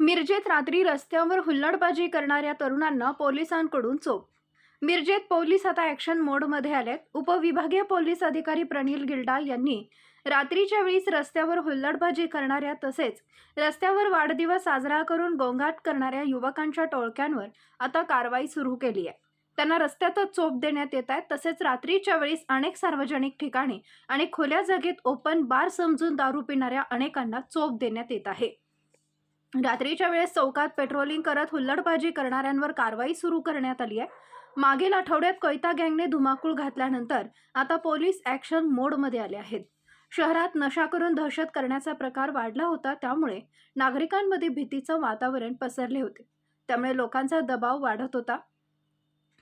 मिरजेत रात्री रस्त्यावर हुल्लडबाजी करणाऱ्या तरुणांना पोलिसांकडून चोप. मिरजेत पोलीस आता ॲक्शन मोडमध्ये आलेत. उपविभागीय पोलीस अधिकारी प्रणील गिल्डा यांनी रात्रीच्या वेळीच रस्त्यावर हुल्लडबाजी करणाऱ्या तसेच रस्त्यावर वाढदिवस साजरा करून गोंगाट करणाऱ्या युवकांच्या टोळक्यांवर आता कारवाई सुरू केली आहे. त्यांना रस्त्यातच चोप देण्यात येत आहेत तसेच रात्रीच्या वेळीस अनेक सार्वजनिक ठिकाणी आणि खुल्या जागेत ओपन बार समजून दारू पिणाऱ्या अनेकांना चोप देण्यात येत आहे. रात्रीच्या वेळेस चौकात पेट्रोलिंग करत हुल्लडबाजी करणाऱ्यांवर कारवाई सुरू करण्यात आली आहे. मागील आठवड्यात कोयता गँगने धुमाकूळ घातल्यानंतर आता पोलीस ॲक्शन मोडमध्ये आले आहेत. शहरात नशा करून दहशत करण्याचा प्रकार वाढला होता त्यामुळे नागरिकांमध्ये भीतीचं वातावरण पसरले होते. त्यामुळे लोकांचा दबाव वाढत होता.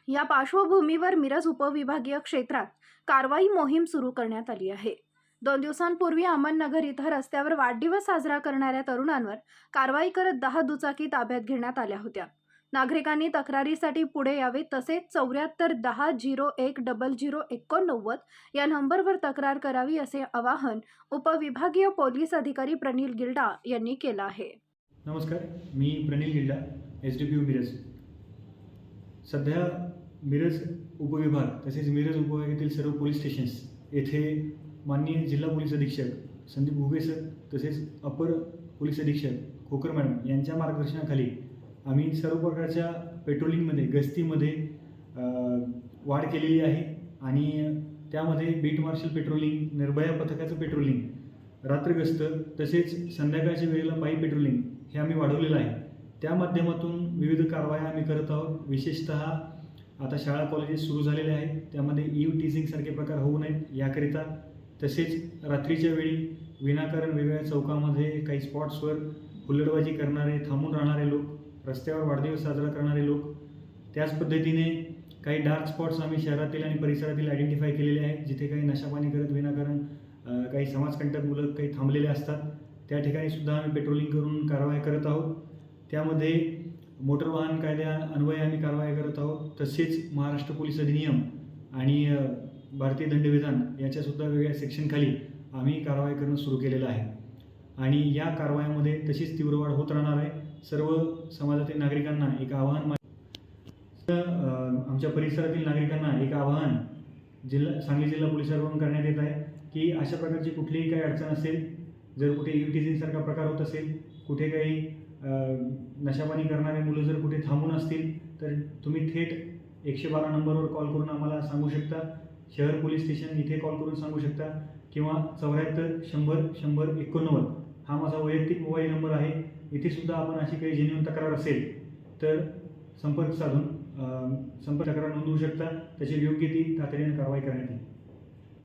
या पार्श्वभूमीवर मिरज उपविभागीय क्षेत्रात कारवाई मोहीम सुरू करण्यात आली आहे. दोन दिवसांपूर्वी अहमदनगर इथं रस्त्यावर वाढदिवस साजरा करणाऱ्या तरुणांवर कारवाई करत दहा दुचाकी ताब्यात घेण्यात आल्या होत्या. नागरिकांनी तक्रारीसाठी पुढे यावे तसेच चौऱ्याहत्तर दहा झिरो एक डबल झिरो एकोणनव्वद या नंबरवर तक्रार करावी असे आवाहन उपविभागीय पोलीस अधिकारी प्रनिल गिल्डा यांनी केलं आहे. नमस्कार मी Pranil Gilda S D P U Miraj. सध्या मिरज उपविभाग तसेच मिरज उपविभागातील सर्व पोलीस स्टेशन्स येथे माननीय जिल्हा पोलीस अधीक्षक संदीप घुगे सर तसेच अपर पोलीस अधीक्षक खोकर मॅडम यांच्या मार्गदर्शनाखाली आम्ही सर्व प्रकारच्या पेट्रोलिंगमध्ये गस्तीमध्ये वाढ केलेली आहे आणि त्यामध्ये बीट मार्शल पेट्रोलिंग निर्भया पथकाचं पेट्रोलिंग रात्रगस्त तसेच संध्याकाळच्या वेळेला पायी पेट्रोलिंग हे आम्ही वाढवलेलं आहे. त्या माध्यमातून विविध कारवाया आम्ही करत आहोत. विशेषतः आता शाळा कॉलेजेस सुरू झालेले आहेत. त्यामध्ये ईव टीसिंगसारखे प्रकार होऊ नयेत. याकरिता तसेच रात्रीच्या वेळी विनाकारण वेगवेगळ्या चौकामध्ये काही स्पॉट्सवर हुल्लडबाजी करणारे थांबून राहणारे लोक रस्त्यावर वाढदिवस साजरा करणारे लोक त्याच पद्धतीने काही डार्क स्पॉट्स आम्ही शहरातील आणि परिसरातील आयडेंटिफाय केलेले आहेत जिथे काही नशापाणी करत विनाकारण काही समाजकंटक मुलं काही थांबलेले असतात. त्या ठिकाणी सुद्धा आम्ही पेट्रोलिंग करून कारवाई करत आहोत. त्यामध्ये मोटर वाहन कायद्या अन्वये आम्ही कारवाई करत आहोत. तसेच महाराष्ट्र पोलीस अधिनियम आणि भारतीय दंडविधान याच्यासुद्धा वेगळ्या सेक्शनखाली आम्ही कारवाई करणं सुरू केलेलं आहे. आणि या कारवाईमध्ये तशीच तीव्र वाढ होत राहणार आहे. सर्व समाजातील नागरिकांना एक आवाहन आमच्या परिसरातील नागरिकांना एक आवाहन जिल्हा सांगली जिल्हा पोलिसांकडून करण्यात येत आहे की अशा प्रकारची कुठलीही काही अडचण असेल जर कुठे युटिझिंगसारखा प्रकार होत असेल कुठे काही नशापाणी नशापानी करणारे मुलं जर कुठे थांबून असतील तर तुम्ही थेट एकशे बारा नंबरवर कॉल करून आम्हाला सांगू शकता. शहर पोलीस स्टेशन इथे कॉल करून सांगू शकता. किंवा चौऱ्याहत्तर शंभर शंभर एकोणनव्वद. हा माझा वैयक्तिक मोबाईल नंबर आहे. इथे सुद्धा आपण अशी काही जेन्युन तक्रार असेल तर संपर्क साधून संपर्क तक्रार नोंदवू शकता. त्याची योग्य ती तातडीने कारवाई करण्यात येईल.